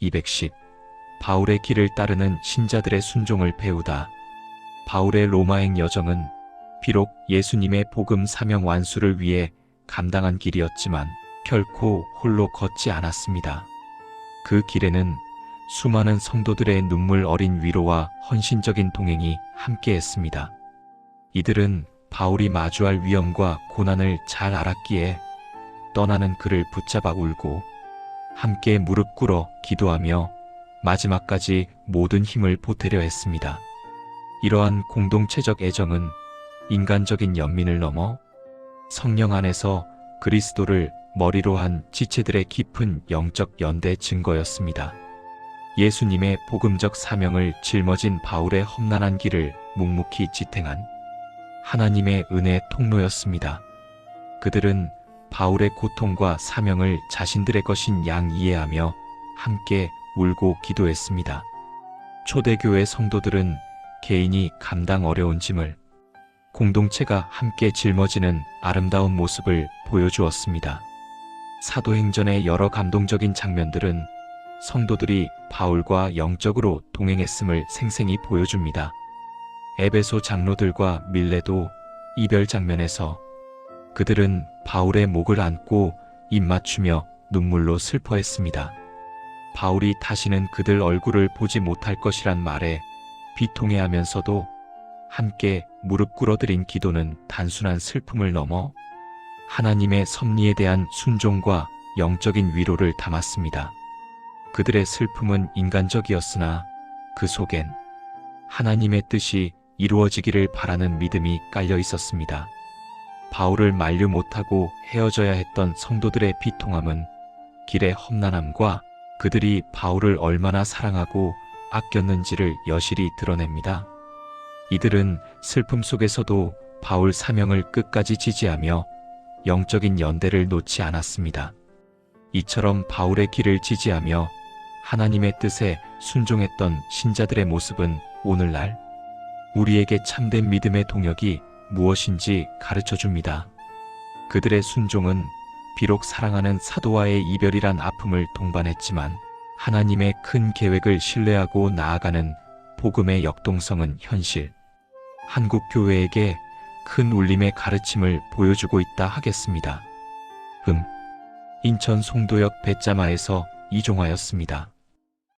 210. 바울의 길을 따르는 신자들의 순종을 배우다. 바울의 로마행 여정은 비록 예수님의 복음 사명 완수를 위해 감당한 길이었지만 결코 홀로 걷지 않았습니다. 그 길에는 수많은 성도들의 눈물 어린 위로와 헌신적인 동행이 함께했습니다. 이들은 바울이 마주할 위험과 고난을 잘 알았기에 떠나는 그를 붙잡아 울고 함께 무릎 꿇어 기도하며 마지막까지 모든 힘을 보태려 했습니다. 이러한 공동체적 애정은 인간적인 연민을 넘어 성령 안에서 그리스도를 머리로 한 지체들의 깊은 영적 연대 증거였습니다. 예수님의 복음적 사명을 짊어진 바울의 험난한 길을 묵묵히 지탱한 하나님의 은혜 통로였습니다. 그들은 바울의 고통과 사명을 자신들의 것인 양 이해하며 함께 울고 기도했습니다. 초대교회 성도들은 개인이 감당 어려운 짐을 공동체가 함께 짊어지는 아름다운 모습을 보여주었습니다. 사도행전의 여러 감동적인 장면들은 성도들이 바울과 영적으로 동행했음을 생생히 보여줍니다. 에베소 장로들과 밀레도 이별 장면에서 그들은 바울의 목을 안고 입 맞추며 눈물로 슬퍼했습니다. 바울이 다시는 그들 얼굴을 보지 못할 것이란 말에 비통해하면서도 함께 무릎 꿇어드린 기도는 단순한 슬픔을 넘어 하나님의 섭리에 대한 순종과 영적인 위로를 담았습니다. 그들의 슬픔은 인간적이었으나 그 속엔 하나님의 뜻이 이루어지기를 바라는 믿음이 깔려 있었습니다. 바울을 만류 못하고 헤어져야 했던 성도들의 비통함은 길의 험난함과 그들이 바울을 얼마나 사랑하고 아꼈는지를 여실히 드러냅니다. 이들은 슬픔 속에서도 바울 사명을 끝까지 지지하며 영적인 연대를 놓지 않았습니다. 이처럼 바울의 길을 지지하며 하나님의 뜻에 순종했던 신자들의 모습은 오늘날 우리에게 참된 믿음의 동역이 무엇인지 가르쳐 줍니다. 그들의 순종은 비록 사랑하는 사도와의 이별이란 아픔을 동반했지만 하나님의 큰 계획을 신뢰하고 나아가는 복음의 역동성은 현실. 한국 교회에게 큰 울림의 가르침을 보여주고 있다 하겠습니다. 음. 인천 송도역 배짜마에서 이종하였습니다.